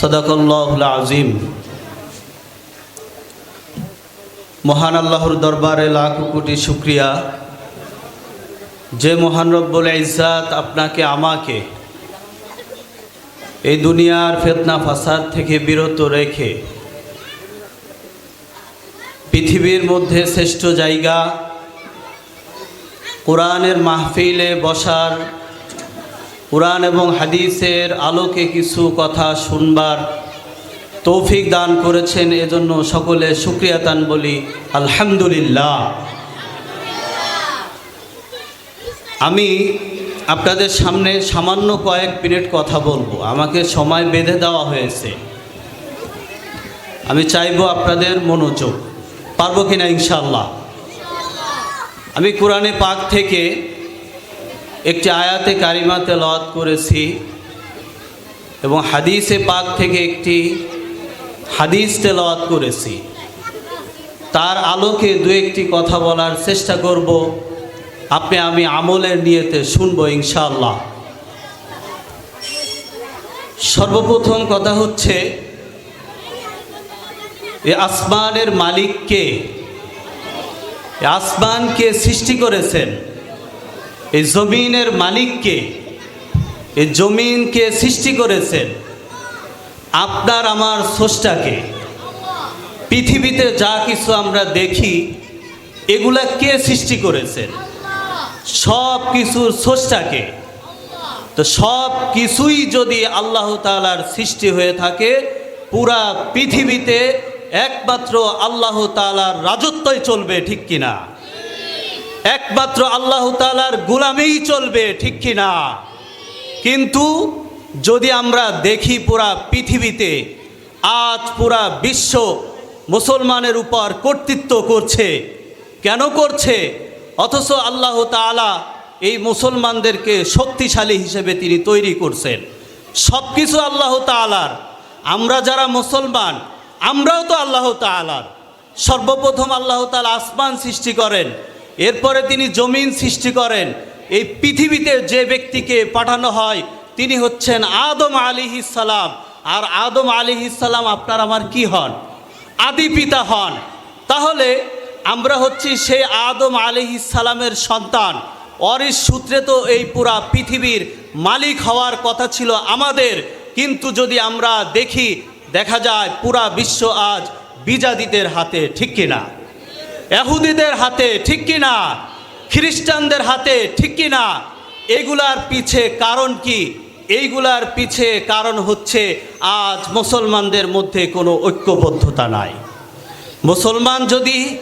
সদাকল্লাহুল আজিম মহান আল্লাহর দরবারে লাখ কোটি শুক্রিয়া। যে মহান রব্বুল ইজ্জাত আপনাকে, আমাকে এই দুনিয়ার ফেতনা ফাসাদ থেকে বিরত রেখে পৃথিবীর মধ্যে শ্রেষ্ঠ জায়গা, কোরআনের মাহফিলে বসার কোরআন এবং হাদিসের আলোকে কিছু কথা শুনবার তৌফিক দান করেছেন, এজন্য সকলে শুক্রিয়া দান বলি, আলহামদুলিল্লাহ। আমি আপনাদের সামনে সামান্য কয়েক মিনিট কথা বলব, আমাকে সময় বেঁধে দেওয়া হয়েছে। আমি চাইব আপনাদের মনোযোগ, পারব কিনা ইনশাল্লাহ আমি কোরআনে পাক থেকে একটি আয়াতে কারিমা তেলাওয়াত করেছি এবং হাদিসে পাক থেকে একটি হাদিস তেলাওয়াত করেছি। তার আলোকে দু একটি কথা বলার চেষ্টা করব। আপনি আমি আমলের নিয়েতে শুনব ইনশাআল্লাহ। সর্বপ্রথম কথা হচ্ছে, এ আসমানের মালিককে আসমানকে সৃষ্টি করেছেন? এই জমিনের মালিককে, এই জমিনকে সৃষ্টি করেছেন আপনার আমার স্রষ্টাকে। পৃথিবীতে যা কিছু আমরা দেখি, এগুলা কে সৃষ্টি করেছেন? সব কিছুর স্রষ্টাকে। তো সব কিছুই যদি আল্লাহ তালার সৃষ্টি হয়ে থাকে, পুরা পৃথিবীতে একমাত্র আল্লাহ তালার রাজত্বই চলবে, ঠিক কিনা? একমাত্র আল্লাহ তালার গুলামেই চলবে, ঠিক কি না কিন্তু যদি আমরা দেখি পুরা পৃথিবীতে, আজ পুরা বিশ্ব মুসলমানের উপর কর্তৃত্ব করছে, কেন করছে? অথচ আল্লাহ তালা এই মুসলমানদেরকে শক্তিশালী হিসেবে তিনি তৈরি করছেন। সব কিছু আল্লাহ তালার আমরা যারা মুসলমান, আমরাও তো আল্লাহ তালার সর্বপ্রথম আল্লাহ তালা আসমান সৃষ্টি করেন। এরপরে তিনি জমিন সৃষ্টি করেন। এই পৃথিবীতে যে ব্যক্তিকে পাঠানো হয়, তিনি হচ্ছেন আদম আলী সালাম। আর আদম আলী সালাম, আপনার আমার কি হন? আদি পিতা হন। তাহলে আমরা হচ্ছি সেই আদম আলী সালামের সন্তান। অরিস সূত্রে তো এই পুরা পৃথিবীর মালিক হওয়ার কথা ছিল আমাদের। কিন্তু যদি আমরা দেখি, দেখা যায় পুরা বিশ্ব আজ বিজাদিদের হাতে, ঠিক কিনা? এহুদিদের হাতে ঠিক কিনা? খ্রিস্টানদের হাতে ঠিক কিনা? এগুলার পিছে কারণ কি? এইগুলার পিছে কারণ হচ্ছে আজ মুসলমানদের মধ্যে কোনো ঐক্যবদ্ধতা নাই। মুসলমান যদি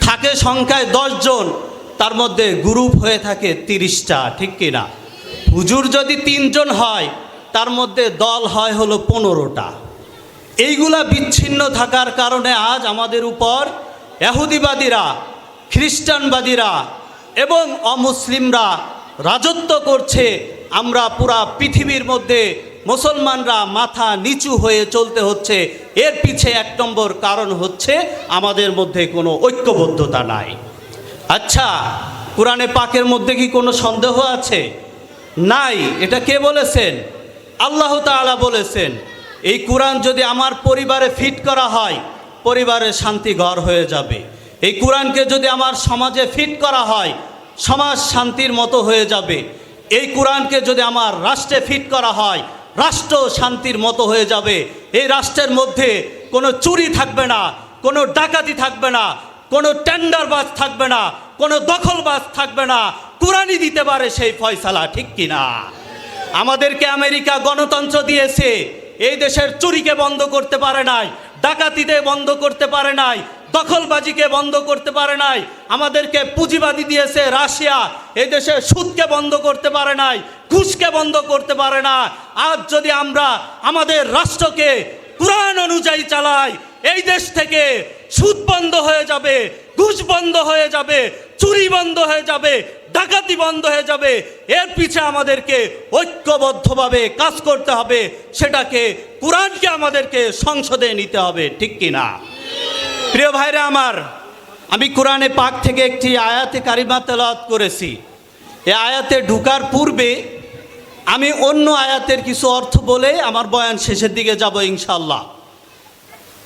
থাকে সংখ্যায় জন, তার মধ্যে গ্রুপ হয়ে থাকে তিরিশটা, ঠিক কিনা? হুজুর যদি তিনজন হয়, তার মধ্যে দল হয় হলো পনেরোটা। এইগুলা বিচ্ছিন্ন থাকার কারণে আজ আমাদের উপর এহুদিবাদীরা, খ্রিস্টানবাদীরা এবং অমুসলিমরা রাজত্ব করছে, আমরা পুরা পৃথিবীর মধ্যে মুসলমানরা মাথা নিচু হয়ে চলতে হচ্ছে। এর পিছে এক নম্বর কারণ হচ্ছে আমাদের মধ্যে কোনো ঐক্যবদ্ধতা নাই। আচ্ছা কোরআনে পাকের মধ্যে কি কোনো সন্দেহ আছে? নাই, এটা কে বলেছেন? আল্লাহ তাআলা বলেছেন, এই কোরআন যদি আমার পরিবারে ফিট করা হয় পরিবারের শান্তি ঘর হয়ে যাবে। এই কোরআনকে যদি আমার সমাজে ফিট করা হয়, সমাজ শান্তির মতো হয়ে যাবে। এই কোরআনকে যদি আমার রাষ্ট্রে ফিট করা হয়, রাষ্ট্র শান্তির মতো হয়ে যাবে। এই রাষ্ট্রের মধ্যে কোনো চুরি থাকবে না, কোনো ডাকাতি থাকবে না, কোনো টেন্ডারবাজ থাকবে না, কোনো দখলবাজ থাকবে না। কোরআনই দিতে পারে সেই ফয়সালা, ঠিক কিনা আমাদেরকে আমেরিকা গণতন্ত্র দিয়েছে, এই দেশের চুরিকে বন্ধ করতে পারে নাই। ডাকাতিতে বন্ধ করতে পারে নাই, দখলবাজিকে বন্ধ করতে পারে নাই, আমাদেরকে পুঁজিবাদী দিয়েছে রাশিয়া, এই দেশে সুদকে বন্ধ করতে পারে নাই, ঘুষকে বন্ধ করতে পারে না। আজ যদি আমরা আমাদের রাষ্ট্রকে কোরআন অনুযায়ী চালাই, এই দেশ থেকে সুদ বন্ধ হয়ে যাবে, ঘুষ বন্ধ হয়ে যাবে, চুরি বন্ধ হয়ে যাবে ডাকাতি বন্ধ হয়ে যাবে। এর পিছে আমাদেরকে ঐক্যবদ্ধভাবে কাজ করতে হবে। সেটাকে কোরআনকে আমাদেরকে সংসদে নিতে হবে, ঠিক কি না? প্রিয় ভাইরা আমার, আমি কোরআনে পাক থেকে একটি আয়াতে কারিমা তেলাওয়াত করেছি। এই আয়াতে ঢুকার পূর্বে আমি অন্য আয়াতের কিছু অর্থ বলে আমার বয়ান শেষের দিকে যাব ইনশাল্লাহ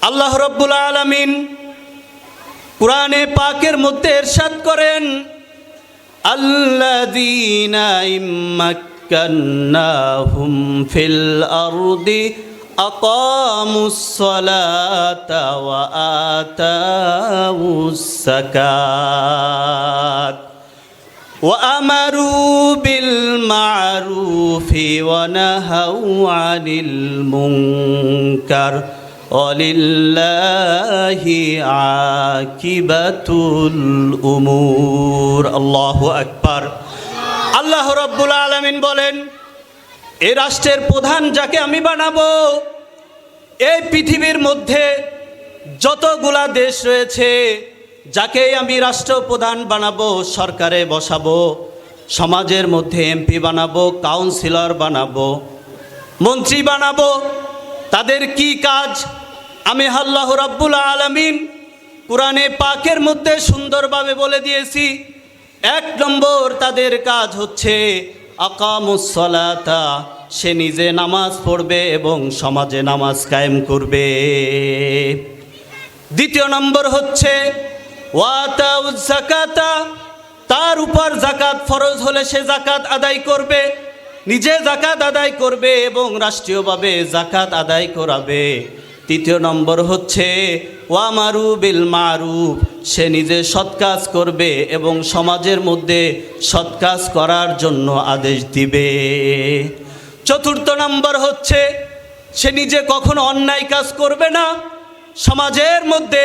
আল্লাহ রব্বুল আলমিন কোরআনে পাকের মধ্যে এরশাদ করেন الذين إن مكناهم في الأرض أقاموا الصلاة وآتوا الزكاة وأمروا بالمعروف ونهوا عن المنكر ولله عاقبة الأمور الله أكبر আল্লাহ রব্বুল আলমিন বলেন এই রাষ্ট্রের প্রধান যাকে আমি বানাবো এই পৃথিবীর মধ্যে যতগুলা দেশ রয়েছে যাকে আমি রাষ্ট্রপ্রধান বানাবো সরকারে বসাবো সমাজের মধ্যে এমপি বানাবো কাউন্সিলর বানাবো মন্ত্রী বানাবো তাদের কি কাজ আমি আল্লাহ রাব্বুল আলমিন কোরআনে পাকের মধ্যে সুন্দরভাবে বলে দিয়েছি, এক নম্বর তাদের কাজ হচ্ছে আকামুসলাতা সে নিজে নামাজ পড়বে এবং সমাজে নামাজ কায়েম করবে। দ্বিতীয় নম্বর হচ্ছে, ওয়াতাউজ জাকাতা তার উপর জাকাত ফরজ হলে সে জাকাত আদায় করবে, নিজে জাকাত আদায় করবে এবং রাষ্ট্রীয়ভাবে জাকাত আদায় করাবে। তৃতীয় নম্বর হচ্ছে ওয়ামারু বিল মারুফ সে নিজে সৎ কাজ করবে এবং সমাজের মধ্যে সৎ কাজ করার জন্য আদেশ দিবে। চতুর্থ নম্বর হচ্ছে, সে নিজে কখনো অন্যায় কাজ করবে না। সমাজের মধ্যে,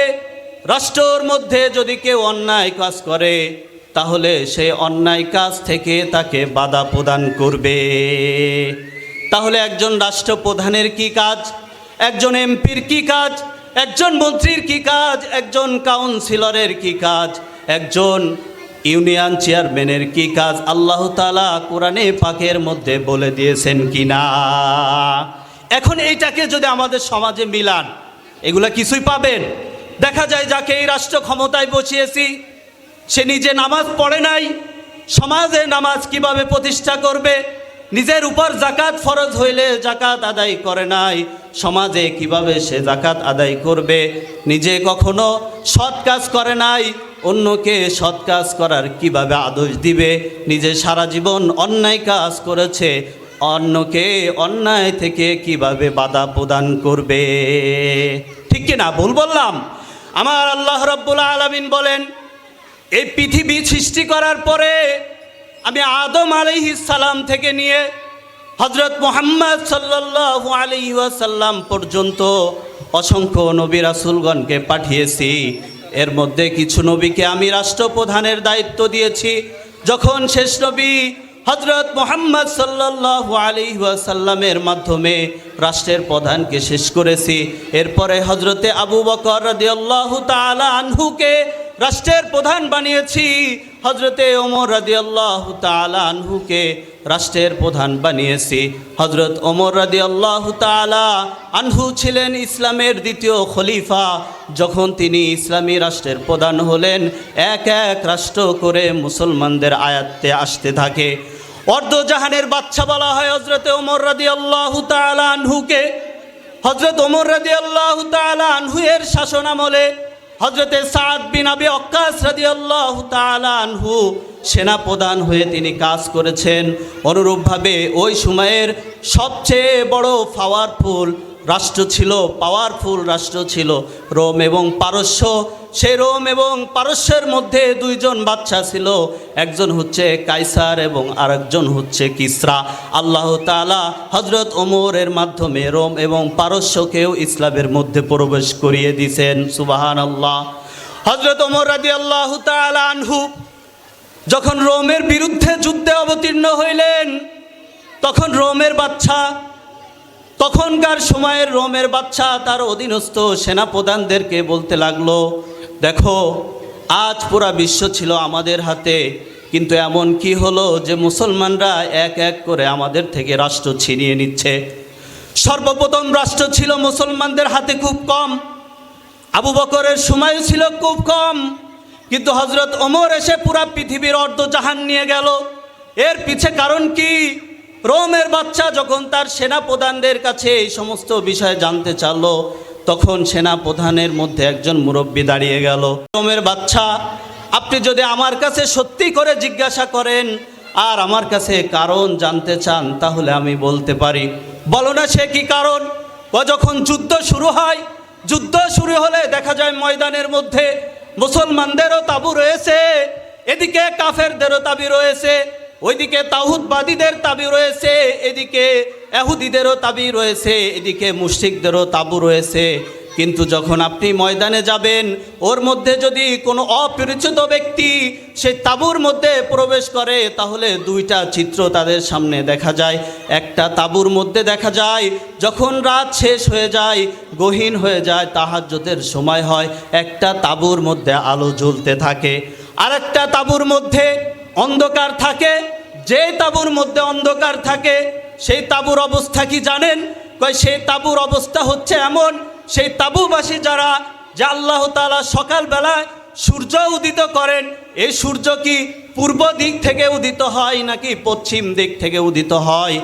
রাষ্ট্রর মধ্যে যদি কেউ অন্যায় কাজ করে, তাহলে সে অন্যায় কাজ থেকে তাকে বাধা প্রদান করবে। তাহলে একজন রাষ্ট্রপ্রধানের কি কাজ? একজন এমপির কি কাজ? একজন মন্ত্রীর কি কাজ? একজন কাউন্সিলরের কি কাজ? একজন ইউনিয়ন চেয়ারম্যানের কি কাজ? আল্লাহ তালা কোরআনে পাকের মধ্যে বলে দিয়েছেন কি না? এখন এইটাকে যদি আমাদের সমাজে মিলান, এগুলা কিছুই পাবেন। দেখা যায় যাকে এই রাষ্ট্র ক্ষমতায় বসিয়েছি, সে নিজে নামাজ পড়ে নাই, সমাজে নামাজ কীভাবে প্রতিষ্ঠা করবে? নিজের উপর জাকাত ফরজ হইলে জাকাত আদায় করে নাই সমাজে কীভাবে সে জাকাত আদায় করবে? নিজে কখনো সৎ কাজ করে নাই, অন্যকে সৎ কাজ করার কীভাবে আদেশ দিবে? নিজে সারা জীবন অন্যায় কাজ করেছে, অন্যকে অন্যায় থেকে কীভাবে বাধা প্রদান করবে? ঠিক কি না ভুল বললাম? আমার আল্লাহ রব্বুল আলমিন বলেন, এই পৃথিবী সৃষ্টি করার পরে আমি আদম আলাইহিস সালাম থেকে নিয়ে হজরত মোহাম্মদ সাল্লাল্লাহু আলাইহি ওয়াসাল্লাম পর্যন্ত অসংখ্য নবী রাসুলগণকে পাঠিয়েছি। এর মধ্যে কিছু নবীকে আমি রাষ্ট্রপ্রধানের দায়িত্ব দিয়েছি। যখন শেষ নবী হজরত মোহাম্মদ সাল্লাল্লাহু আলাইহি ওয়াসাল্লামের মাধ্যমে রাষ্ট্রের প্রধানকে শেষ করেছি, এরপরে হজরতে আবু বকর রাদিয়াল্লাহু তাআলা আনহুকে রাষ্ট্রের প্রধান বানিয়েছি। হজরতে ওমর রাদি আল্লাহ আনহুকে রাষ্ট্রের প্রধান বানিয়েছি। হজরত ওমর রাদি আল্লাহ তালা আনহু ছিলেন ইসলামের দ্বিতীয় খলিফা। যখন তিনি ইসলামী রাষ্ট্রের প্রধান হলেন, এক এক রাষ্ট্র করে মুসলমানদের আয়াত্তে আসতে থাকে। অর্ধজাহানের বাচ্চা বলা হয় হজরতে ওমর রাদি আল্লাহ আনহুকে। হজরত ওমর রাদি আল্লাহ আনহু এর শাসন আমলে হজরতে সাদ বিন আবি অক্কাস রাজি আল্লাহ আনহু সেনা প্রদান হয়ে তিনি কাজ করেছেন। অনুরূপভাবে ওই সময়ের সবচেয়ে বড় পাওয়ারফুল রাষ্ট্র ছিল পাওয়ারফুল রাষ্ট্র ছিল, রোম এবং পারস্য। সে রোম এবং পারস্যের মধ্যে দুইজন বাচ্চা ছিল, একজন হচ্ছে কাইসার এবং আরেকজন হচ্ছে কিসরা। আল্লাহ তালা হজরত ওমরের মাধ্যমে রোম এবং পারস্যকেও ইসলামের মধ্যে প্রবেশ করিয়ে দিয়েছেন সুবাহান আল্লাহ হজরত ওমর রাদি আল্লাহ আনহু যখন রোমের বিরুদ্ধে যুদ্ধে অবতীর্ণ হইলেন, তখন রোমের বাচ্চা তখনকার সময়ের রোমের বাচ্চা, তার অধীনস্থ সেনাপ্রধানদেরকে বলতে লাগল, দেখো, আজ পুরা বিশ্ব ছিল আমাদের হাতে, কিন্তু এমন কি হলো যে মুসলমানরা এক এক করে আমাদের থেকে রাষ্ট্র ছিনিয়ে নিচ্ছে? সর্বপ্রথম রাষ্ট্র ছিল মুসলমানদের হাতে খুব কম, আবু বকরের সময় ছিল খুব কম, কিন্তু হজরত ওমর এসে পুরা পৃথিবীর অর্ধ জাহান নিয়ে গেল। এর পিছে কারণ কি? রোমের বাচ্চা যখন তার সেনা প্রধানদের কাছে এই সমস্ত বিষয়ে জানতে চাইলো, তখন সেনা প্রধানের মধ্যে একজন মুরব্বী দাঁড়িয়ে গেল। রোমের বাচ্চা, আপনি যদি আমার কাছে সত্যি করে জিজ্ঞাসা করেন আর আমার কাছে কারণ জানতে চান, তাহলে আমি বলতে পারি। বলো না সে কি কারণ? ও যখন যুদ্ধ শুরু হয়, যুদ্ধ শুরু হলে দেখা যায় ময়দানের মধ্যে মুসলমানদেরও তাবু রয়েছে, এদিকে কাফেরদেরও তাবি রয়েছে ওইদিকে তাহুদবাদীদের তাবি রয়েছে, এদিকে এহুদিদেরও তাবি রয়েছে, এদিকে মুশরিকদেরও তাবু রয়েছে। কিন্তু যখন আপনি ময়দানে যাবেন, ওর মধ্যে যদি কোনো অপরিচিত ব্যক্তি সেই তাঁবুর মধ্যে প্রবেশ করে, তাহলে দুইটা চিত্র তাদের সামনে দেখা যায়। একটা তাঁবুর মধ্যে দেখা যায়, যখন রাত শেষ হয়ে যায়, গহীন হয়ে যায় তাহাজ্যতের সময় হয়। একটা তাঁবুর মধ্যে আলো জ্বলতে থাকে। আর একটা তাঁবুর মধ্যে অন্ধকার থাকে যে তাঁবুর মধ্যে অন্ধকার থাকে, সেই তাঁবুর অবস্থা কি জানেন? কয়, সেই তাঁবুর অবস্থা হচ্ছে এমন, সেই তাঁবুবাসী যারা, যে আল্লাহ তালা সকালবেলায় সূর্য উদিত করেন, এই সূর্য কি পূর্ব দিক থেকে উদিত হয় নাকি পশ্চিম দিক থেকে উদিত হয়?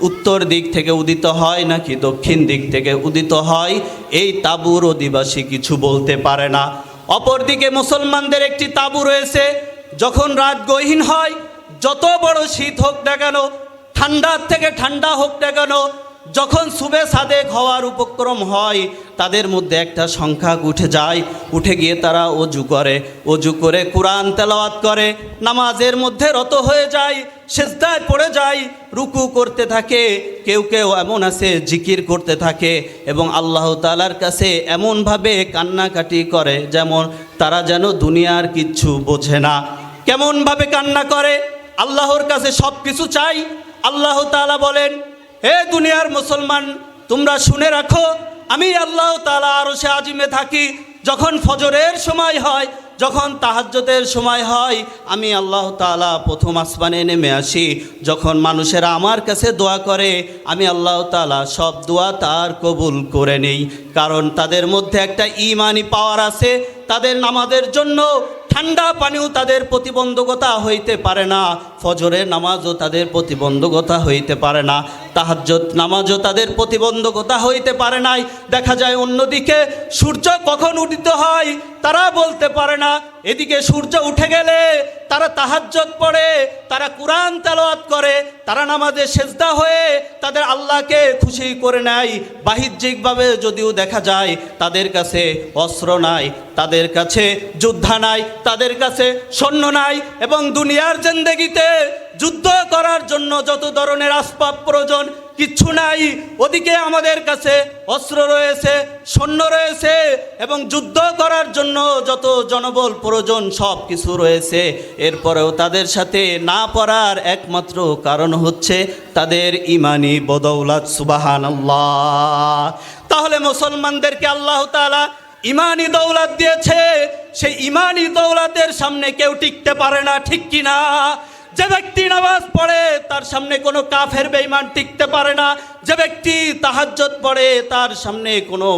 উত্তর দিক থেকে উদিত হয় নাকি দক্ষিণ দিক থেকে উদিত হয়? এই তাঁবুর অধিবাসী কিছু বলতে পারে না। অপরদিকে মুসলমানদের একটি তাঁবু রয়েছে যখন রাত গহীন হয়, যত বড় শীত হোক না কেন, ঠান্ডার থেকে ঠান্ডা হোক না কেন, যখন সুবে সাদেক হওয়ার উপক্রম হয়, তাদের মধ্যে একটা সংখ্যা উঠে যায়। উঠে গিয়ে তারা অজু করে। অজু করে কোরআন তেলাওয়াত করে। নামাজের মধ্যে রত হয়ে যায়, সেজদায় পড়ে যায়, রুকু করতে থাকে, কেউ কেউ এমন আছে, জিকির করতে থাকে এবং আল্লাহ তালার কাছে এমনভাবে কান্নাকাটি করে, যেমন তারা যেন দুনিয়ার কিচ্ছু বোঝে না। কেমনভাবে কান্না করে? আল্লাহর কাছে সব কিছু চাই। আল্লাহ তালা বলেন, হে দুনিয়ার মুসলমান, তোমরা শুনে রাখো, আমি আল্লাহ তালা আরও সে আজিমে থাকি। যখন ফজরের সময় হয় যখন তাহাজ্যতের সময় হয়, আমি আল্লাহ তালা প্রথম আসমানে নেমে আসি। যখন মানুষেরা আমার কাছে দোয়া করে, আমি আল্লাহ তালা সব দোয়া তার কবুল করে নেই। কারণ তাদের মধ্যে একটা ইমানি পাওয়ার আছে, তাদের নামাজের জন্য ঠান্ডা পানিও তাদের প্রতিবন্ধকতা হইতে পারে না, ফজরের নামাজও তাদের প্রতিবন্ধকতা হইতে পারে না তাহাজ্জত নামাজও তাদের প্রতিবন্ধকতা হইতে পারে নাই। দেখা যায় অন্যদিকে সূর্য কখন উদিত হয় তারা বলতে পারে না, এদিকে সূর্য উঠে গেলে তারা তাহাজ্জত পড়ে, তারা কোরআন তেলাওয়াত করে, তারা নামাজে সেজদা হয়ে তাদের আল্লাহকে খুশি করে নেয়। বাহ্যিকভাবে যদিও দেখা যায় তাদের কাছে অস্ত্র নাই, তাদের কাছে যোদ্ধা নাই, তাদের কাছে সৈন্য নাই এবং দুনিয়ার জেন্দেগিতে যুদ্ধ করার জন্য যত ধরনের আসবাব প্রয়োজন কিচ্ছু নাই। ওদিকে আমাদের কাছে অস্ত্র রয়েছে, সৈন্য রয়েছে এবং যুদ্ধ করার জন্য যত জনবল প্রয়োজন সব কিছু রয়েছে। এরপরেও তাদের সাথে না পড়ার একমাত্র কারণ হচ্ছে তাদের ইমানি বদৌলাত সুবাহান তাহলে মুসলমানদেরকে আল্লাহ তাআলা ইমানি দৌলাত দিয়েছে। সেই ইমানি দৌলাতের সামনে কেউ টিকতে পারে না, ঠিক কিনা? যে ব্যক্তি নামাজ পড়ে, তার সামনে কোনো কাফের বেইমান টিকতে পারে না। যে ব্যক্তি তাহাজ্জত পড়ে, তার সামনে কোনো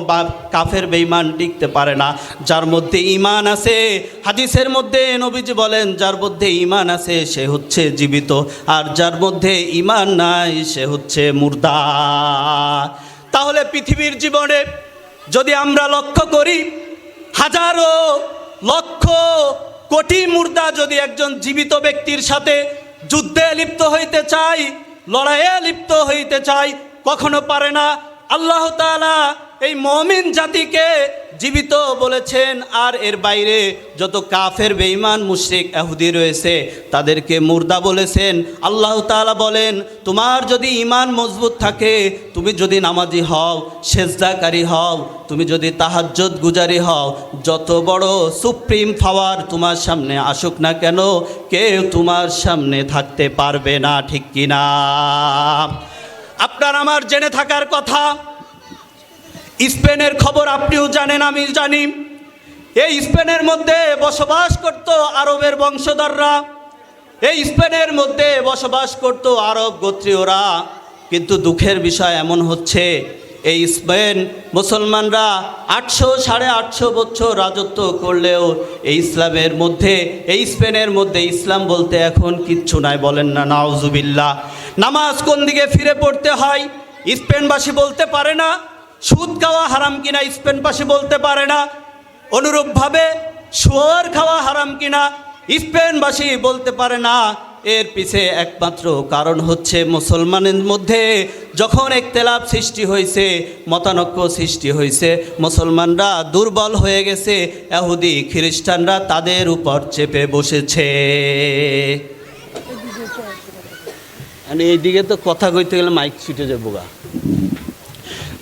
কাফের বেইমান টিকতে পারে না। যার মধ্যে ইমান আছে, হাদিসের মধ্যে নবীজি বলেন, যার মধ্যে ইমান আছে, সে হচ্ছে জীবিত। আর যার মধ্যে ইমান নাই, সে হচ্ছে মুর্দা। তাহলে পৃথিবীর জীবনে যদি আমরা লক্ষ্য করি, হাজারো লক্ষ কোটি মুর্দা যদি একজন জীবিত ব্যক্তির সাথে যুদ্ধে লিপ্ত হইতে চাই লড়াইয়ে লিপ্ত হইতে চাই কখনো পারে না। আল্লাহ তাআলা এই মমিন জাতিকে জীবিত বলেছেন, আর এর বাইরে যত কাফের, বেঈমান, মুশরিক এহুদি রয়েছে, তাদেরকে মুর্দা বলেছেন। আল্লাহ তাআলা বলেন, তোমার যদি ইমান মজবুত থাকে, তুমি যদি নামাজি হও, সেজদাকারী হও, তুমি যদি তাহাজ্জত গুজারি হও, যত বড় সুপ্রিম পাওয়ার তোমার সামনে আসুক না কেন, কেউ তোমার সামনে থাকতে পারবে না, ঠিক কিনা? আপনার আমার জেনে থাকার কথা স্পেনের খবর আপনিও জানেন, আমি জানি। এই স্পেনের মধ্যে বসবাস করত আরবের বংশধররা। এই স্পেনের মধ্যে বসবাস করত আরব গোত্রীয়রা। কিন্তু দুঃখের বিষয় এমন হচ্ছে, এই স্পেন মুসলমানরা আটশো সাড়ে আটশো বছর রাজত্ব করলেও এই ইসলামের মধ্যে, এই স্পেনের মধ্যে ইসলাম বলতে এখন কিচ্ছু নাই, বলেন না নাওজুবিল্লা নামাজ কোন দিকে ফিরে পড়তে হয়, স্পেনবাসী বলতে পারে না। সুদ খাওয়া হারাম কিনা স্পেনবাসী বলতে পারে না। অনুরূপভাবে শুয়োর খাওয়া হারাম কিনা স্পেনবাসী বলতে পারে না। এর পিছে একমাত্র কারণ হচ্ছে মুসলমানের মধ্যে যখন একতেলাপ সৃষ্টি হয়েছে, মতানক্য সৃষ্টি হয়েছে, মুসলমানরা দুর্বল হয়ে গেছে, এহুদি খ্রিস্টানরা তাদের উপর চেপে বসেছে। এইদিকে তো কথা কইতে গেলে মাইক ছুটে যাব গা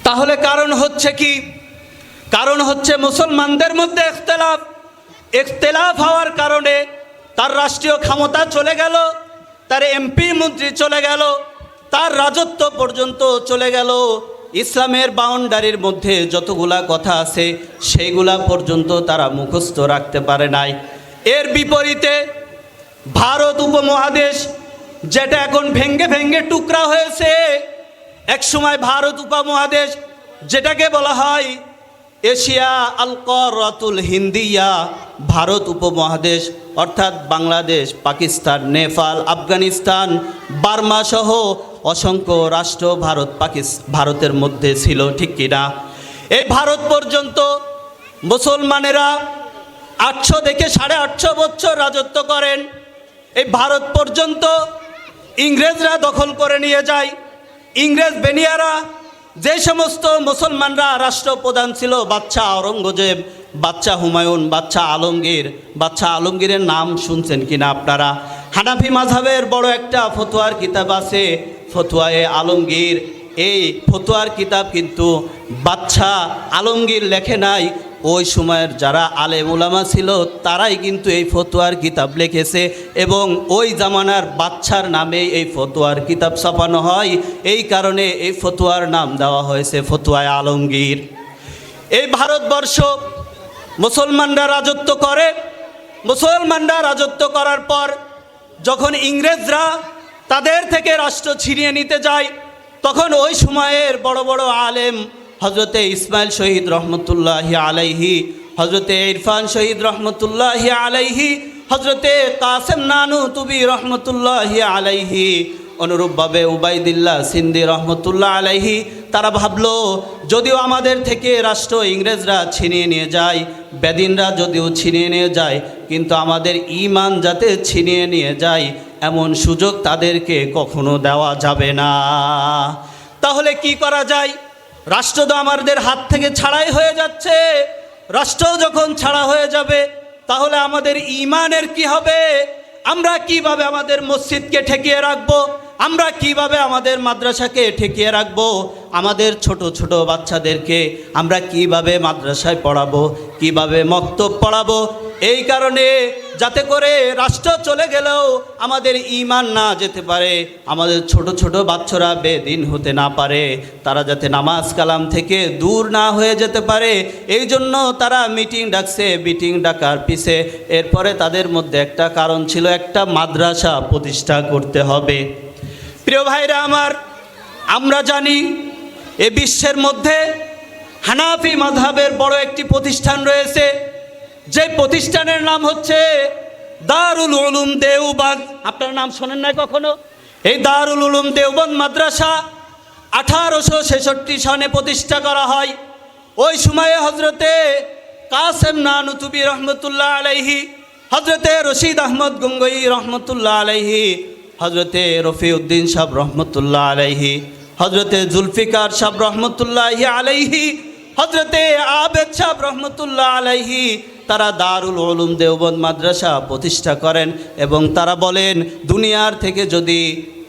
তাহলে কারণ হচ্ছে কি? কারণ হচ্ছে মুসলমানদের মধ্যে ইখতলাফ। ইখতলাফ হওয়ার কারণে তার রাষ্ট্রীয় ক্ষমতা চলে গেল, তার এমপি মন্ত্রী চলে গেল, তার রাজত্ব পর্যন্ত চলে গেল। ইসলামের বাউন্ডারির মধ্যে যতগুলা কথা আছে, সেইগুলা পর্যন্ত তারা মুখস্থ রাখতে পারে নাই। এর বিপরীতে ভারত উপমহাদেশ, যেটা এখন ভেঙ্গে ভেঙ্গে টুকরা হয়েছে এক সময় ভারত উপমহাদেশ, যেটাকে বলা হয় এশিয়া আল করতুল হিন্দিয়া, ভারত উপমহাদেশ, অর্থাৎ বাংলাদেশ, পাকিস্তান, নেপাল, আফগানিস্তান, বার্মা সহ অসংখ্য রাষ্ট্র ভারত পাকিস, ভারতের মধ্যে ছিল, ঠিক কিনা এই ভারত পর্যন্ত মুসলমানেরা আটশো থেকে সাড়ে আটশো বছর রাজত্ব করেন। এই ভারত পর্যন্ত ইংরেজরা দখল করে নিয়ে যায়। ইংরেজ বেনিয়ারা, যে সমস্ত মুসলমানরা রাষ্ট্রপ্রধান ছিল বাচ্চা আওরঙ্গজেব বাচ্চা হুমায়ুন বাচ্চা আলমগীর বাচ্চা আলমগীরের নাম শুনছেন কিনা আপনারা? হানাফি মাঝাবের বড় একটা ফতোয়ার কিতাব আছে, ফতোয়ায়ে আলমগীর। এই ফতোয়ার কিতাব কিন্তু বাচ্চা আলমগীর লেখে নাই ওই সময়ের যারা আলেম ওলামা ছিল, তারাই কিন্তু এই ফতোয়ার কিতাব লিখেছে এবং ওই জামানার বাচ্চার নামে এই ফতোয়ার কিতাব ছাপানো হয়। এই কারণে এই ফতোয়ার নাম দেওয়া হয়েছে ফতোয়ায় আলমগীর। এই ভারতবর্ষ মুসলমানরা রাজত্ব করে। মুসলমানরা রাজত্ব করার পর যখন ইংরেজরা তাদের থেকে রাষ্ট্র ছিনিয়ে নিতে যায়, তখন ওই সময়ের বড় বড় আলেম হজরতে ইসমাইল শহীদ রহমতুল্লাহ আলাইহি হজরতে ইরফান শহীদ রহমতুল্লাহ আলাইহি হজরতে কাসেম নানু তুবি রহমতুল্লাহ আলাইহি। অনুরূপভাবে উবাইদুল্লাহ সিন্দি রহমতুল্লাহ আলাইহি, তারা ভাবলো, যদিও আমাদের থেকে রাষ্ট্র ইংরেজরা ছিনিয়ে নিয়ে যায়, বেদিনরা যদিও ছিনিয়ে নিয়ে যায়, কিন্তু আমাদের ইমান যাতে ছিনিয়ে নিয়ে যায়, এমন সুযোগ তাদেরকে কখনো দেওয়া যাবে না। তাহলে কি করা যায়? রাষ্ট্র তো আমাদের হাত থেকে ছাড়াই হয়ে যাচ্ছে। রাষ্ট্র যখন ছাড়া হয়ে যাবে, তাহলে আমাদের ইমানের কি হবে? আমরা কীভাবে আমাদের মসজিদকে ঠেকিয়ে রাখব? আমরা কীভাবে আমাদের মাদ্রাসাকে ঠেকিয়ে রাখব? আমাদের ছোট ছোট বাচ্চাদেরকে আমরা কীভাবে মাদ্রাসায় পড়াবো? কীভাবে মক্তব পড়াবো? এই কারণে যাতে করে রাষ্ট্র চলে গেলেও আমাদের ইমান না যেতে পারে, আমাদের ছোট ছোট বাচ্চারা বেদিন হতে না পারে, তারা যাতে নামাজ কালাম থেকে দূর না হয়ে যেতে পারে, এই জন্য তারা মিটিং ডাকছে, মিটিং ডাকার পিছে। এরপরে তাদের মধ্যে একটা কারণ ছিল, একটা মাদ্রাসা প্রতিষ্ঠা করতে হবে। প্রিয় ভাইরা আমার, আমরা জানি এ বিশ্বের মধ্যে হানাফি মাধাবের বড় একটি প্রতিষ্ঠান রয়েছে। যে প্রতিষ্ঠানের নাম হচ্ছে দারুল উলুম দেওবাদ আপনার নাম শোনেন নাই কখনো? এই দারুল উলুম দেওবন্দ মাদ্রাসা আঠারোশো ছেষট্টি সনে প্রতিষ্ঠা করা হয়। ওই সময়ে হজরতে কাসেম নানুতুবি রহমতুল্লাহ আলাইহি হজরতে রশিদ আহমদ গঙ্গই রহমতুল্লাহ আলাইহি হজরতে রফিউদ্দিন সাহ রহমতুল্লাহ আলাইহি হজরতে জুলফিকার সাহ রহমতুল্লাহ আলাইহি হজরতে আবেদ সাহ রহমতুল্লাহ আলাইহি, তারা দারুল উলুম দেওবন্দ মাদ্রাসা প্রতিষ্ঠা করেন এবং তারা বলেন, দুনিয়ার থেকে যদি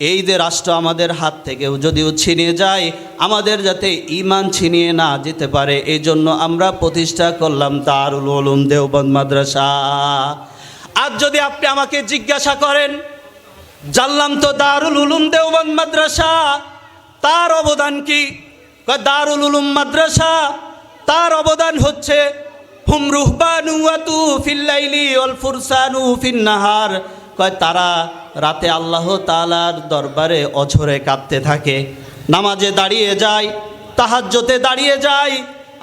এই যে রাষ্ট্র আমাদের হাত থেকেও যদিও ছিনিয়ে যায়, আমাদের যাতে ইমান ছিনিয়ে না যেতে পারে এই জন্য আমরা প্রতিষ্ঠা করলাম দারুল উলুম দেওবন্দ মাদ্রাসা। আজ যদি আপনি আমাকে জিজ্ঞাসা করেন জানলাম তো দারুল উলুম দেওবন্দ মাদ্রাসা। তার অবদান কি? দারুল উলুম মাদ্রাসা, তার অবদান হচ্ছে, হুম ফিল্লাইলি কয়, তারা রাতে আল্লাহ তালার দরবারে অঝরে কাঁদতে থাকে। নামাজে দাঁড়িয়ে যায় তাহাজ্জতে দাঁড়িয়ে যায়,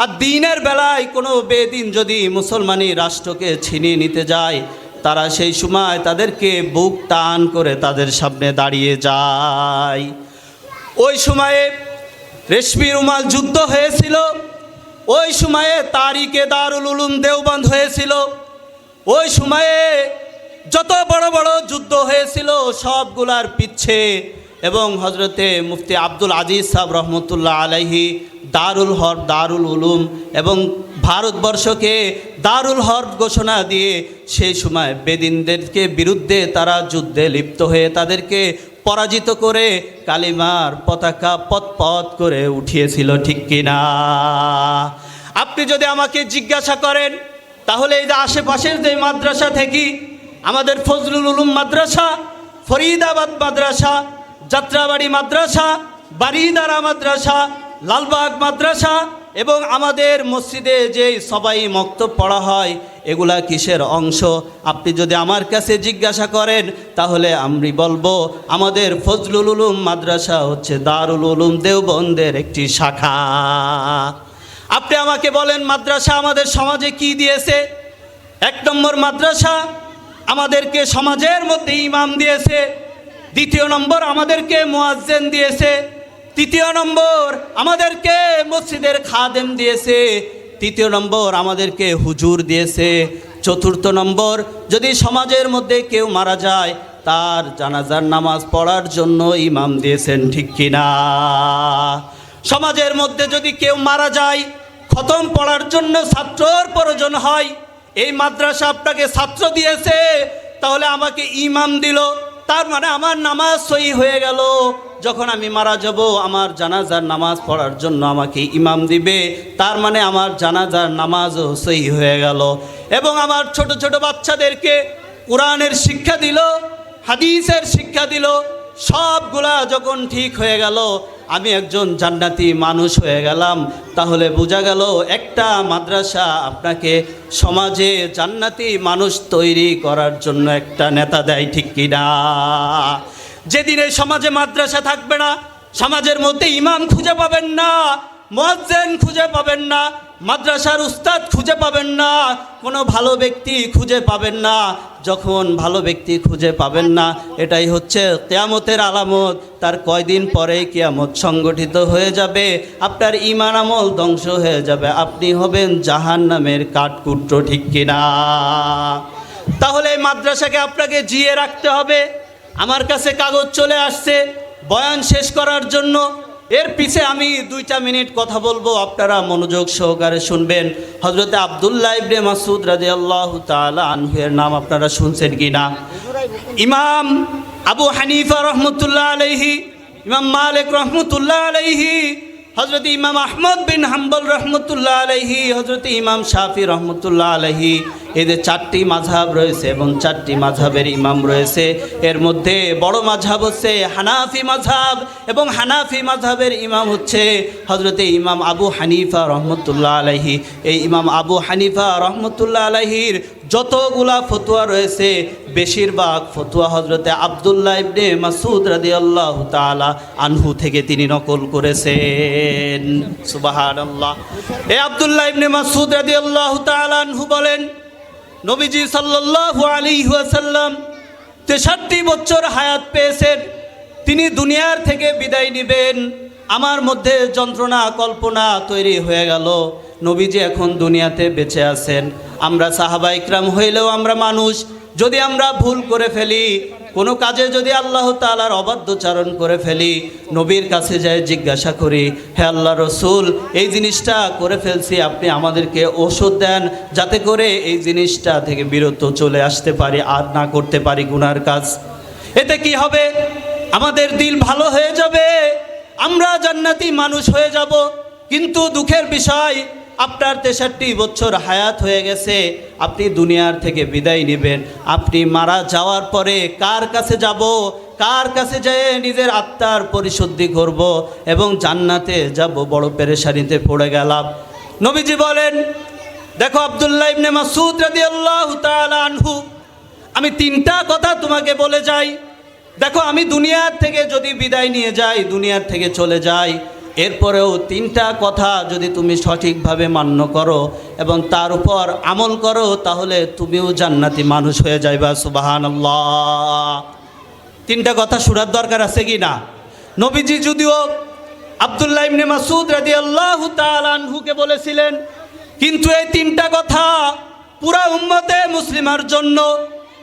আর দিনের বেলায় কোনো বেদিন যদি মুসলমানি রাষ্ট্রকে ছিনিয়ে নিতে যায় তারা সেই সময় তাদেরকে বুক টান করে তাদের সামনে দাঁড়িয়ে যায়। ওই সময়ে রেশমি রুমাল যুদ্ধ হয়েছিল। ওই সময়ে তারিকে দারুল উলুম দেওবন্দ হয়েছিল। ওই সময়ে যত বড় বড় যুদ্ধ হয়েছিল সবগুলার পিচ্ছে এবং হজরতে মুফতি আব্দুল আজিজ সাহ রহমতুল্লাহ আলাইহি, দারুল হর, দারুল উলুম এবং ভারতবর্ষকে দারুল হর ঘোষণা দিয়ে সেই সময় বেদিনদেরকে বিরুদ্ধে তারা যুদ্ধে লিপ্ত হয়ে তাদেরকে পরাজিত করে কালিমার পতাকা পথ করে উঠিয়েছিল, ঠিক কিনা? আপনি যদি আমাকে জিজ্ঞাসা করেন, তাহলে এই আশেপাশের যে মাদ্রাসা থেকে আমাদের ফজলুল উলুম মাদ্রাসা, ফরিদাবাদ মাদ্রাসা, যাত্রাবাড়ি মাদ্রাসা বারিদারা মাদ্রাসা, লালবাগ মাদ্রাসা এবং আমাদের মসজিদে যে সবাই মক্তব পড়া হয়, এগুলা কিসের অংশ? আপনি যদি আমার কাছে জিজ্ঞাসা করেন, তাহলে আমি বলব, আমাদের ফজলুল উলুম মাদ্রাসা হচ্ছে দারুল উলুম দেওবন্দের একটি শাখা। আপনি আমাকে বলেন, মাদ্রাসা আমাদের সমাজে কি দিয়েছে? এক নম্বর মাদ্রাসা আমাদেরকে সমাজের মধ্যে ইমাম দিয়েছে। দ্বিতীয় নম্বর আমাদেরকে মোয়াজ্জেন দিয়েছে। তৃতীয় নম্বর, আমাদেরকে মসজিদের খাদেম দিয়েছে। তৃতীয় নম্বর, আমাদেরকে হুজুর দিয়েছে। চতুর্থ নম্বর, যদি সমাজের মধ্যে কেউ মারা যায়, তার জানাজার নামাজ পড়ার জন্য ইমাম দিয়েছেন, ঠিক কিনা? সমাজের মধ্যে যদি কেউ মারা যায়, খতম পড়ার জন্য ছাত্রর প্রয়োজন হয়, এই মাদ্রাসা আপনাকে ছাত্র দিয়েছে, তাহলে আমাকে ইমাম দিল। তার মানে আমার নামাজ সই হয়ে গেল। যখন আমি মারা যাব, আমার জানাজার নামাজ পড়ার জন্য আমাকে ইমাম দিবে। তার মানে আমার জানাজার নামাজও সই হয়ে গেল। এবং আমার ছোট ছোট বাচ্চাদেরকে কোরআনের শিক্ষা দিল, হাদিসের শিক্ষা দিল, সবগুলা যখন ঠিক হয়ে গেল আমি একজন জান্নাতি মানুষ হয়ে গেলাম। তাহলে বোঝা গেল একটা মাদ্রাসা আপনাকে সমাজে জান্নাতি মানুষ তৈরি করার জন্য একটা নেতা দেয়, ঠিক কিনা যেদিন এই সমাজে মাদ্রাসা থাকবে না, সমাজের মধ্যে ইমাম খুঁজে পাবেন না মজ্জেন খুঁজে পাবেন না মাদ্রাসার উস্তাদ খুঁজে পাবেন না, কোনো ভালো ব্যক্তি খুঁজে পাবেন না, যখন ভালো ব্যক্তি খুঁজে পাবেন না, এটাই হচ্ছে কেয়ামতের আলামত, তার কয়দিন পরেই কেয়ামত সংগঠিত হয়ে যাবে, আপনার ইমান আমল ধ্বংস হয়ে যাবে, আপনি হবেন জাহান নামের কাঠকুট্র, ঠিক কিনা? তাহলে মাদ্রাসাকে আপনাকে জিয়ে রাখতে হবে, আমার কাছে কাগজ চলে আসছে, বয়ান শেষ করার জন্য এর পিছে আমি দুইটা মিনিট কথা বলব, আপনারা মনোযোগ সহকারে শুনবেন। হজরতে আবদুল্লাহ ইবনে মাসুদ রাজি আল্লাহ তালা নাম আপনারা শুনছেন কি না ইমাম আবু হানিফা রহমতুল্লাহ আলহি ইমাম মালিক রহমতুল্লাহ আলহি হজরত ইমাম আহমদ বিন হাম্বল রহমতুল্লাহ আলহি হজরত ইমাম শাফি রহমতুল্লাহ আলহি এদের চারটি মাঝহাব রয়েছে এবং চারটি মাঝহাবের ইমাম রয়েছে, এর মধ্যে বড় মাঝহাব হচ্ছে হানাফি মাঝহাব এবং হানাফি মাঝহাবের ইমাম হচ্ছে হজরতে ইমাম আবু হানিফা রহমতুল্লাহ আলহি এই ইমাম আবু হানিফা রহমতুল্লাহ আলহির যতগুলা ফতুয়া রয়েছে, বেশিরভাগ ফতুয়া হজরতে আবদুল্লাহ ইবনে মাসুদ রাদি আল্লাহ তালা আনহু থেকে তিনি নকল করেছেন। আল্লাহ এ আবদুল্লাহ ইবনে মাসুদ রাদি আল্লাহ তালা আনহু বলেন নবীজি সাল্লাহ আলী ওয়াসাল্লাম তেষট্টি বছর হায়াত পেয়েছেন। তিনি দুনিয়ার থেকে বিদায় নেবেন। আমার মধ্যে যন্ত্রণা, কল্পনা তৈরি হয়ে গেল। নবীজি এখন দুনিয়াতে বেঁচে আছেন। আমরা সাহাবা ইকরাম হইলেও আমরা মানুষ। যদি আমরা ভুল করে ফেলি কোনো কাজে যদি আল্লাহ তালার অবাধ্যচারণ করে ফেলি, নবীর কাছে যাই জিজ্ঞাসা করি, হে আল্লাহ রসুল, এই জিনিসটা করে ফেলছি, আপনি আমাদেরকে ওষুধ দেন যাতে করে এই জিনিসটা থেকে বিরত চলে আসতে পারি আর না করতে পারি গুনার কাজ। এতে কি হবে? আমাদের দিল ভালো হয়ে যাবে, আমরা জান্নাতি মানুষ হয়ে যাব, কিন্তু দুঃখের বিষয় আপনার তেষট্টি বছর হায়াত হয়ে গেছে, আপনি দুনিয়ার থেকে বিদায় নেবেন। আপনি মারা যাওয়ার পরে কার কাছে যাব? কার কাছে যেয়ে নিজের আত্মার পরিশুদ্ধি করব এবং জান্নাতে যাব? বড় পেরেশানিতে পড়ে গেলাম। নবীজি বলেন, দেখো আবদুল্লাহ ইবনে মাসুদ রাদিয়াল্লাহু তাআলা আনহু, আমি তিনটা কথা তোমাকে বলে যাই। দেখো, আমি দুনিয়ার থেকে যদি বিদায় নিয়ে যাই, দুনিয়ার থেকে চলে যাই। এরপরেও তিনটা কথা যদি তুমি সঠিকভাবে মান্য করো এবং তার উপর আমল করো, তাহলে তুমিও জান্নাতি মানুষ হয়ে যাইবা সুবাহান তিনটা কথা শোনার দরকার আছে কি না? নবীজি যদিও আবদুল্লাহ ইবনে মাসুদ রাদি আল্লাহ তালানহুকে বলেছিলেন, কিন্তু এই তিনটা কথা পুরা উম্মতে মুসলিমার জন্য।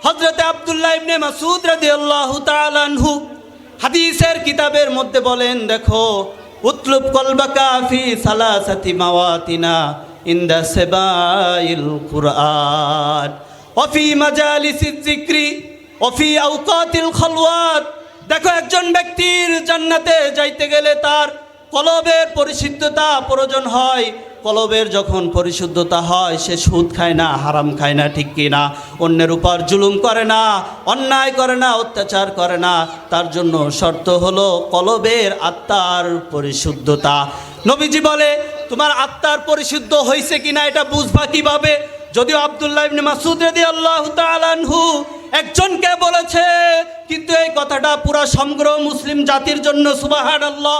হজরতে আবদুল্লাহ ইবনে মাসুদ রাদি আল্লাহ তালানহু হাদিসের কিতাবের মধ্যে বলেন, দেখো উতলুব কলবাকা ফি সালাসাতি মাওয়াতিনা ইন দা সেবাইল কুরআন। অফি মাজালিসিজ জিক্রি অফি আউকাতিল খলওয়াত। দেখো একজন ব্যক্তির জান্নাতে যাইতে গেলে তার কলবের পরিশুদ্ধতা প্রয়োজন হয়। কলবের যখন পরিশুদ্ধতা হয়, সে সুদ খায় না, হারাম খায় না, ঠিক কি না অন্যের উপর জুলুম করে না, অন্যায় করে না, অত্যাচার করে না। তার জন্য শর্ত হলো কলবের আত্মার পরিশুদ্ধতা। নবীজি বলে, তোমার আত্মার পরিশুদ্ধ হয়েছে কিনা এটা বুঝবা কীভাবে? যদিও আবদুল্লাহ ইবনে মাসুদ রাদিয়াল্লাহু তাআলা আনহু একজনকে বলেছে, কিন্তু এই কথাটা পুরা সমগ্র মুসলিম জাতির জন্য সুবহানাল্লাহ।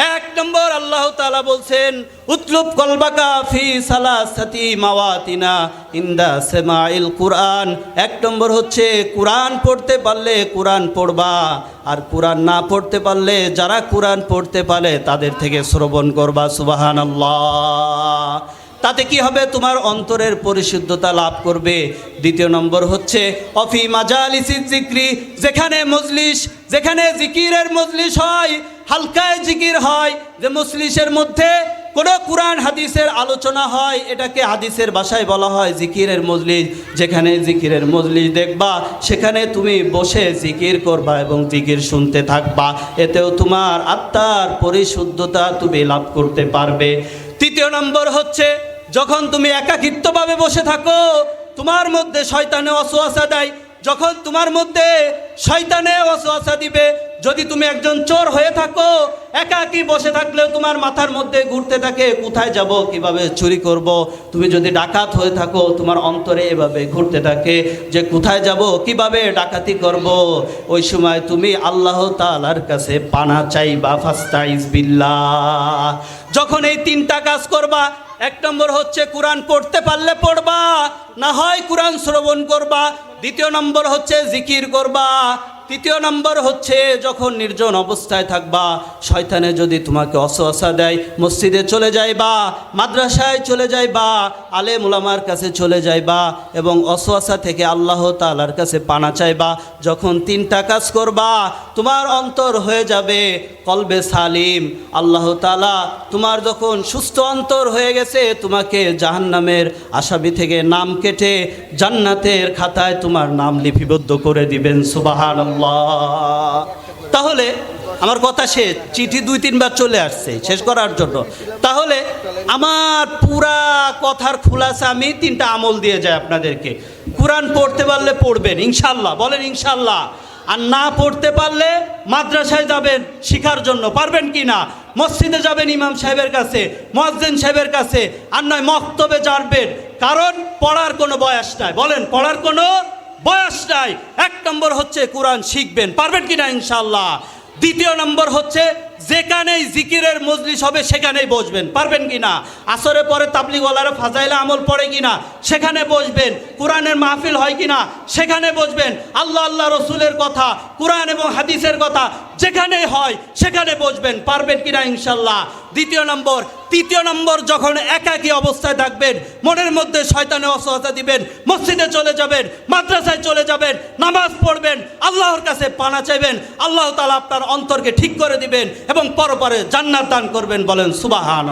এক নম্বর আল্লাহ তালা বলছেন, উতলুব কলবাকা ফি সালাসাতি মাওয়াতিনা ইন্দা সেমাইল কুরআন। এক নম্বর হচ্ছে, কোরআন পড়তে পারলে কোরআন পড়বা, আর কোরআন না পড়তে পারলে যারা কোরআন পড়তে পারে তাদের থেকে শ্রবণ করবা, সুবহানাল্লাহ। তাতে কি হবে? তোমার অন্তরের পরিশুদ্ধতা লাভ করবে। দ্বিতীয় নম্বর হচ্ছে, অফি মাজালিসির জিক্রি, যেখানে মজলিস যেখানে জিকিরের মজলিস হয়, হালকায় জিকির হয়, যে মজলিসের মধ্যে কোনো কোরআন, হাদিসের আলোচনা হয়, এটাকে হাদিসের ভাষায় বলা হয় জিকিরের মজলিস। যেখানে জিকিরের মজলিস দেখবা, সেখানে তুমি বসে জিকির করবা এবং জিকির শুনতে থাকবা। এতেও তোমার আত্মার পরিশুদ্ধতা তুমি লাভ করতে পারবে। তৃতীয় নম্বর হচ্ছে, যখন তুমি একাকিত্বভাবে বসে থাকো, তোমার মধ্যে শয়তানে অসুয়াশা দেয় যখন তোমার মধ্যে শয়তানে অসুয়াশা দিবে, যদি তুমি একজন চোর হয়ে থাকো, একাকি বসে থাকলেও তোমার মাথার মধ্যে ঘুরতে থাকে, কোথায় যাব, কীভাবে চুরি করব? তুমি যদি ডাকাত হয়ে থাকো, তোমার অন্তরে এভাবে ঘুরতে থাকে যে কোথায় যাব, কীভাবে ডাকাতি করব? ওই সময় তুমি আল্লাহ তালার কাছে পানা চাইবা ফাস্তাইজ বিল্লাহ। যখন এই তিনটা কাজ করবা, এক নম্বর হচ্ছে কোরআন পড়তে পারলে পড়বা, না হয় কোরআন শ্রবণ করবা দ্বিতীয় নম্বর হচ্ছে জিকির করবা। তৃতীয় নম্বর হচ্ছে, যখন নির্জন অবস্থায় থাকবা, শয়তানে যদি তোমাকে অসহসা দেয়, মসজিদে চলে যাইবা, মাদ্রাসায় চলে যাইবা আলে মুলামার কাছে চলে যাইবা, এবং অসহসা থেকে আল্লাহ তালার কাছে পানা চাইবা, যখন তিনটা কাজ করবা, তোমার অন্তর হয়ে যাবে কলবে সালিম। আল্লাহ তালা তোমার যখন সুস্থ অন্তর হয়ে গেছে, তোমাকে জাহান্নামের আসামি থেকে নাম কেটে জান্নাতের খাতায় তোমার নাম লিপিবদ্ধ করে দিবেন সুবাহান তাহলে আমার কথা শেষ, চিঠি দুই তিনবার চলে আসছে, শেষ করার জন্য। তাহলে আমার পুরা কথার খুলাসা আমি তিনটা আমল দিয়ে যাই আপনাদেরকে। কোরআন পড়তে পারলে পড়বেন ইনশাল্লাহ বলেন ইনশাল্লাহ আর না পড়তে পারলে মাদ্রাসায় যাবেন শিখার জন্য। পারবেন কি না? মসজিদে যাবেন ইমাম সাহেবের কাছে মসজিদ সাহেবের কাছে। আর নয়, মক্তবে যাবেন কারণ পড়ার কোনো বয়স নাই। বলেন, পড়ার কোনো বয়স নাই। এক নম্বর হচ্ছে কোরআন শিখবেন। পারবেন কিনা ইনশাল্লাহ দ্বিতীয় নম্বর হচ্ছে যেখানেই জিকিরের মজলিস হবে, সেখানেই বসবেন। পারবেন কিনা? আসরে পরে তাবলিগওয়ালারা ফাজাইলা আমল পড়ে কিনা? সেখানে বসবেন। কোরআনের মাহফিল হয় কিনা? সেখানে বসবেন। আল্লাহ আল্লাহ রসুলের কথা, কোরআন এবং হাদিসের কথা যেখানে হয়, সেখানে বসবেন। পারবেন কিনা ইনশাল্লাহ দ্বিতীয় নম্বর, তৃতীয় নম্বর যখন একাকী অবস্থায় থাকবেন, মনের মধ্যে শয়তানে অসহতা দিবেন, মসজিদে চলে যাবেন, মাদ্রাসায় চলে যাবেন, নামাজ পড়বেন, আল্লাহর কাছে পানা চাইবেন, আল্লাহ তালা আপনার অন্তরকে ঠিক করে দিবেন এবং পরপরে জান্নাত দান করবেন বলেন সুবাহান